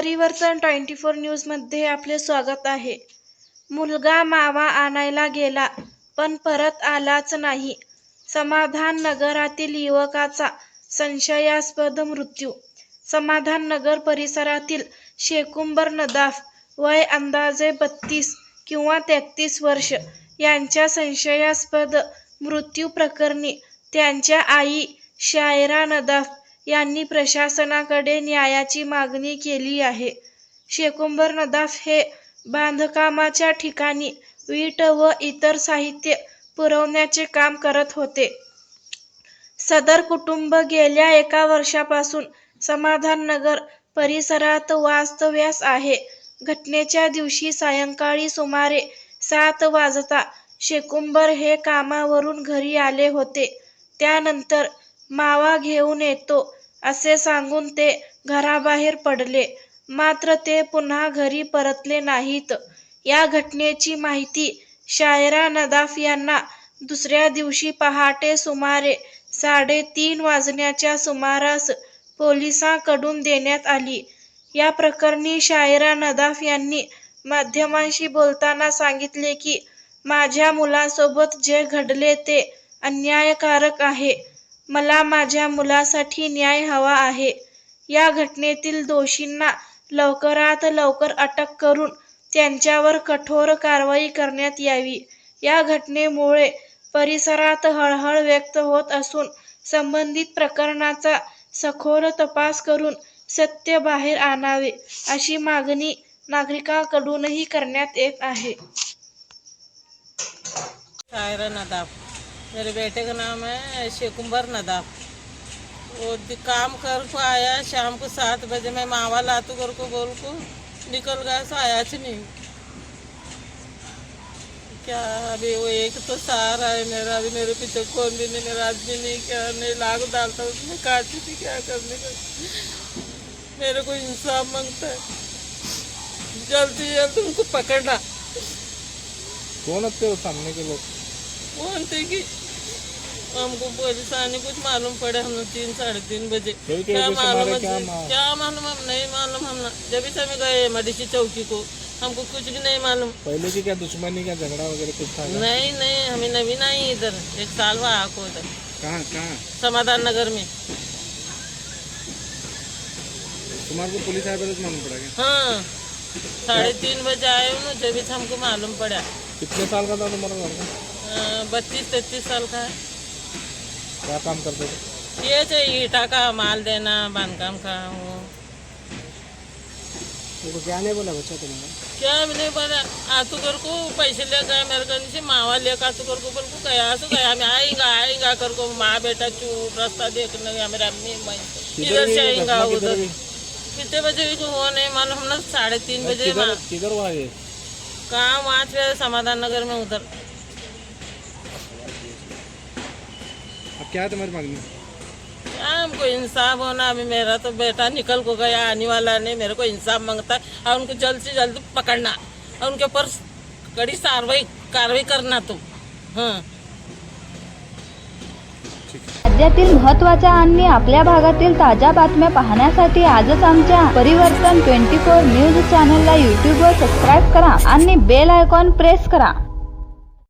परिवर्तन twenty four न्यूजमध्ये आपले स्वागत आहे. मुलगा मावा आणायला गेला पण परत आलाच नाही. समाधान नगरातील युवकाचा संशयास्पद मृत्यू. समाधान नगर परिसरातील शेकुंबर नदाफ वय अंदाजे बत्तीस किंवा तेहतीस वर्ष यांच्या संशयास्पद मृत्यू प्रकरणी त्यांच्या आई शायरा नदाफ यांनी प्रशासनाकडे न्यायाची मागणी केली आहे. शेकुंबर नदाफ हे बांधकामाच्या ठिकाणी वीट व इतर साहित्य पुरवण्याचे काम करत होते. सदर कुटुंब गेल्या एका वर्षापासून समाधान नगर परिसरात वास्तव्यास आहे. घटनेच्या दिवशी सायंकाळी सुमारे सात वाजता शेकुंबर हे कामावरून घरी आले होते. त्यानंतर मावा घेऊन येतो असे सांगून ते घराबाहेर पडले. मात्र ते पुन्हा घरी परतले नाहीत. या घटनेची माहिती शायरा नदाफ यांना दुसऱ्या दिवशी पहाटे सुमारे साडेतीन वाजण्याच्या सुमारास पोलिसांकडून देण्यात आली. या प्रकरणी शायरा नदाफ यांनी माध्यमांशी बोलताना सांगितले की माझ्या मुलासोबत जे घडले ते अन्यायकारक आहे. मला माझ्या मुलासाठी न्याय हवा आहे. या घटनेतील दोषींना लवकरात लवकर अटक करून त्यांच्यावर कठोर कारवाई करण्यात यावी. या घटनेमुळे परिसरात हळहळ व्यक्त होत असून संबंधित प्रकरणाचा सखोल तपास करून सत्य बाहेर आणावे अशी मागणी नागरिकांकडूनही करण्यात येत आहे. मेरे बेटे का नाम है शेकुम्बर नदाफ वो काम कर को आया शाम को सात बजे मैं मावा लातू कर को बोल को निकल गया सो आया च नहीं। क्या अभी वो एक तो सहारा है मेरा अभी मेरे पीछे कौन भी नहीं मेरा आदमी नहीं क्या नहीं लाग डालता उसमें काटती थी क्या करने का? मेरे को इंसाफ माँगता है। जल्दी जल्दी उनको पकड़ना। कौन होते हो सामने के लोग? बोलते कि हमको पुलिस आने कुछ मालूम पड़े हम लोग तीन साढ़े तीन बजे। क्या मालूम है क्या मालूम हम नहीं मालूम हम जब से हम गए मडीसी चौकी को हमको कुछ भी नहीं मालूम। पहले की क्या दुश्मनी का झगड़ा वगैरह कुछ था? नहीं नहीं हमें नवीन आई इधर। एक साल हुआ आको इधर कहाँ कहाँ? समाधान नगर में। तुम्हारे को पुलिस आए पहले तो मालूम पड़ा क्या? हाँ। साढ़े तीन बजे आए हूँ ना जब हमको मालूम पड़ा। कितने साल का था तुम्हारा लड़का बत्तीस तैतीस साल का है। क्या काम करते थे? ये चाहिए ईटा का माल देना बांधकाम का वो। तो क्या नहीं बोला बच्चा तुम्हारा क्या मैंने बोला। आतू कर को पैसे ले गए मेरे घर से मावा ले का आतू कर को बोल को गया सो गया मैं आएगा आएगा कर को माँ बेटा चूट रास्ता देखने गया मेरा अम्मी मैं इधर से आएगा उधर। कितने बजे भी तो वो नहीं मालूम हम लोग साढ़े तीन बजे किधर वहाँ हुआ ये कहाँ? वहाँ समाधान नगर में उधर। अब क्या है तुम्हारी मांगनी? हमको इंसाफ होना अभी मेरा तो बेटा निकल को गया आने वाला नहीं मेरे को इंसाफ मांगता है और उनको जल्द से जल्द पकड़ना और उनके ऊपर कड़ी कार्रवाई कार्रवाई करना तुम हाँ। राज्यातील महत्त्वाच्या आणि आपल्या भागातील ताज्या बातम्या पाहण्यासाठी आजच आमच्या परिवर्तन ट्वेंटी फोर न्यूज चॅनलला यूट्यूबवर सबस्क्राईब करा आणि बेल आयकॉन प्रेस करा.